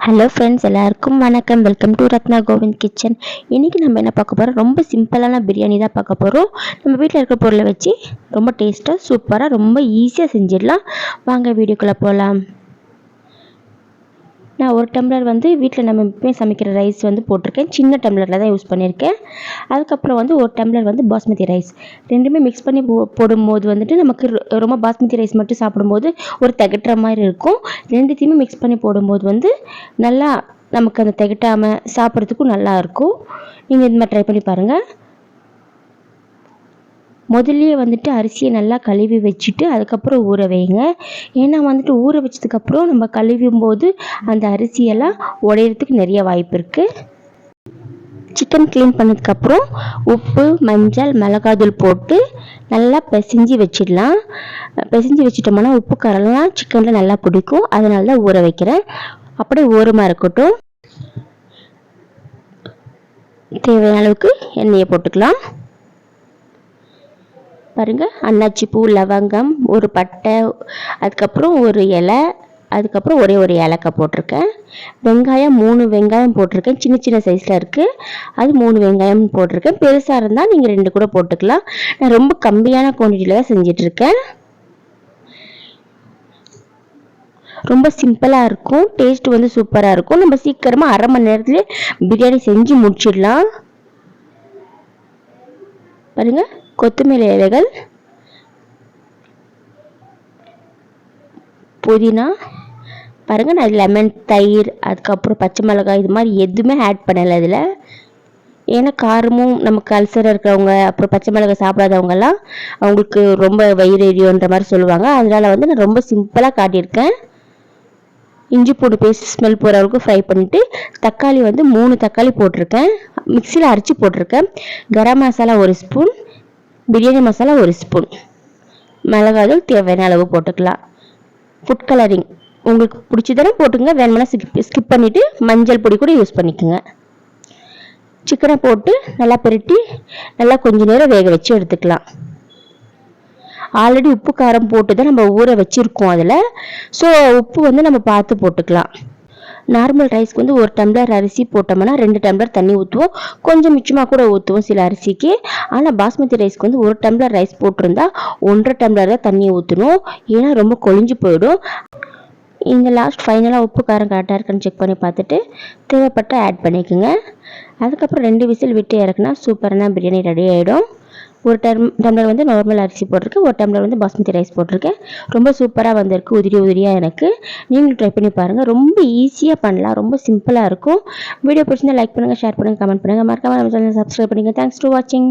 Hello friends எல்லாருக்கும் வணக்கம். Welcome to Ratna Govind kitchen இன்றைக்கி நம்ம என்ன பார்க்க போகிறோம் ரொம்ப சிம்பிளான பிரியாணி தான் பார்க்க போகிறோம் நம்ம வீட்டில் இருக்கிற பொருளை வச்சு ரொம்ப டேஸ்ட்டாக சூப்பராக ரொம்ப ஈஸியாக செஞ்சிடலாம். வாங்க வீடியோக்குள்ளே போகலாம் நான் ஒரு டம்ளர் வந்து வீட்டில் நம்ம எப்பவுமே சமைக்கிற ரைஸ் வந்து போட்டிருக்கேன். சின்ன டம்ளரில் தான் யூஸ் பண்ணியிருக்கேன். அதுக்கப்புறம் வந்து ஒரு டம்ளர் வந்து பாஸ்மதி ரைஸ் ரெண்டுமே மிக்ஸ் பண்ணி போ போடும்போது வந்துட்டு நமக்கு ரொம்ப பாஸ்மதி ரைஸ் மட்டும் சாப்பிடும்போது ஒரு திகட்டுற மாதிரி இருக்கும். ரெண்டுத்தையுமே மிக்ஸ் பண்ணி போடும்போது வந்து நல்லா நமக்கு அந்த திகட்டாமல் சாப்பிட்றதுக்கும் நல்லா இருக்கும். நீங்கள் இது மாதிரி ட்ரை பண்ணி பாருங்கள் முதல்லயே வந்துட்டு அரிசியை நல்லா கழுவி வச்சுட்டு அதுக்கப்புறம் ஊற வைங்க. ஏன்னா வந்துட்டு ஊற வச்சதுக்கப்புறம் நம்ம கழுவும் போது அந்த அரிசியெல்லாம் உடையிறதுக்கு நிறைய வாய்ப்பு இருக்குது சிக்கன் க்ளீன் பண்ணதுக்கப்புறம் உப்பு மஞ்சள் மிளகாத்தூள் போட்டு நல்லா பிசைஞ்சு வச்சிடலாம். பிசைஞ்சு வச்சிட்டோம்னா உப்பு காரெல்லாம் சிக்கனில் நல்லா பிடிக்கும். அதனால தான் ஊற வைக்கிறேன். அப்படியே ஓரமாக இருக்கட்டும். தேவையான அளவுக்கு எண்ணெயை போட்டுக்கலாம். பாருங்கள் அன்னாச்சி பூ லவங்கம் ஒரு பட்டை அதுக்கப்புறம் ஒரு இலை அதுக்கப்புறம் ஒரே ஒரு ஏலக்காய் போட்டிருக்கேன். வெங்காயம் மூணு வெங்காயம் போட்டிருக்கேன். சின்ன சின்ன சைஸில் இருக்குது அது மூணு வெங்காயம் போட்டிருக்கேன். பெருசாக இருந்தால் நீங்கள் ரெண்டு கூட போட்டுக்கலாம். நான் ரொம்ப கம்மியான குவான்டிட்டியில் தான் செஞ்சிட்ருக்கேன். ரொம்ப சிம்பிளாக இருக்கும். டேஸ்ட் வந்து சூப்பராக இருக்கும். நம்ம சீக்கிரமாக அரை மணி நேரத்துலேயே பிரியாணி செஞ்சு முடிச்சிடலாம். பாருங்க கொத்தமல்லி இலைகள் புதினா பாருங்கள் நான் லெமன் தயிர் அதுக்கப்புறம் பச்சை மிளகாய் இது மாதிரி எதுவுமே ஆட் பண்ணலை இதில். ஏன்னா காரமும் நமக்கு அல்சர் இருக்கிறவங்க அப்புறம் பச்சை மிளகாய் சாப்பிடாதவங்கெல்லாம் அவங்களுக்கு ரொம்ப வயிறு எரியுன்ற மாதிரி சொல்லுவாங்க. அதனால் வந்து நான் ரொம்ப சிம்பிளாக காட்டியிருக்கேன். இஞ்சி பூண்டு பேஸ்ட் ஸ்மெல் போகிற அளவுக்கு ஃப்ரை பண்ணிவிட்டு தக்காளி வந்து மூணு தக்காளி போட்டிருக்கேன். மிக்சியில் அரைச்சி போட்டிருக்கேன். கரம் மசாலா ஒரு ஸ்பூன் பிரியாணி மசாலா ஒரு ஸ்பூன் மிளகாதூள் தேவையான அளவு போட்டுக்கலாம். ஃபுட் கலரிங் உங்களுக்கு பிடிச்சதானே போட்டுங்க வேணுமெல்லாம் ஸ்கிப் ஸ்கிப் பண்ணிவிட்டு மஞ்சள் பொடி கூட யூஸ் பண்ணிக்கோங்க. சிக்கனை போட்டு நல்லா பெருட்டி நல்லா கொஞ்ச நேரம் வேக வச்சு எடுத்துக்கலாம். ஆல்ரெடி உப்பு காரம் போட்டு தான் நம்ம ஊற வச்சுருக்கோம் அதில். ஸோ உப்பு வந்து நம்ம பார்த்து போட்டுக்கலாம். நார்மல் ரைஸ்க்கு வந்து ஒரு டம்ளர் அரிசி போட்டோம்னா ரெண்டு டம்ளர் தண்ணி ஊற்றுவோம் கொஞ்சம் மிச்சமாக கூட ஊற்றுவோம் சில அரிசிக்கு. ஆனால் பாஸ்மதி ரைஸ்க்கு வந்து ஒரு டம்ளர் ரைஸ் போட்டிருந்தா ஒன்றரை டம்ளர் தான் தண்ணி ஊற்றணும் ஏன்னா ரொம்ப கொழிஞ்சு போயிடும். இந்த லாஸ்ட் ஃபைனலாக உப்பு காரம் கரெக்டாக இருக்கான்னு செக் பண்ணி பார்த்துட்டு தேவைப்பட்ட ஆட் பண்ணிக்கோங்க. அதுக்கப்புறம் ரெண்டு விசில் விட்டு இறக்குனா சூப்பரான பிரியாணி ரெடி ஆகிடும் ஒரு டம் டம்ளர் வந்து நார்மல் அரிசி போட்டிருக்கேன் ஒரு டம்ளர் வந்து பாஸ்மதி ரைஸ் போட்டிருக்கேன் ரொம்ப சூப்பராக வந்திருக்கு. உதிரி உதிரியாக எனக்கு. நீங்களும் ட்ரை பண்ணி பாருங்கள் ரொம்ப ஈஸியாக பண்ணலாம். ரொம்ப சிம்பிளாக இருக்கும். வீடியோ பிடிச்சிருந்தா லைக் பண்ணுங்கள் ஷேர் பண்ணுங்கள் கமெண்ட் பண்ணுங்கள் மறக்காமல் நம்ம சேனல் சப்ஸ்கிரைப் பண்ணுங்கள் தேங்க்ஸ் ஃபார் வாட்சிங்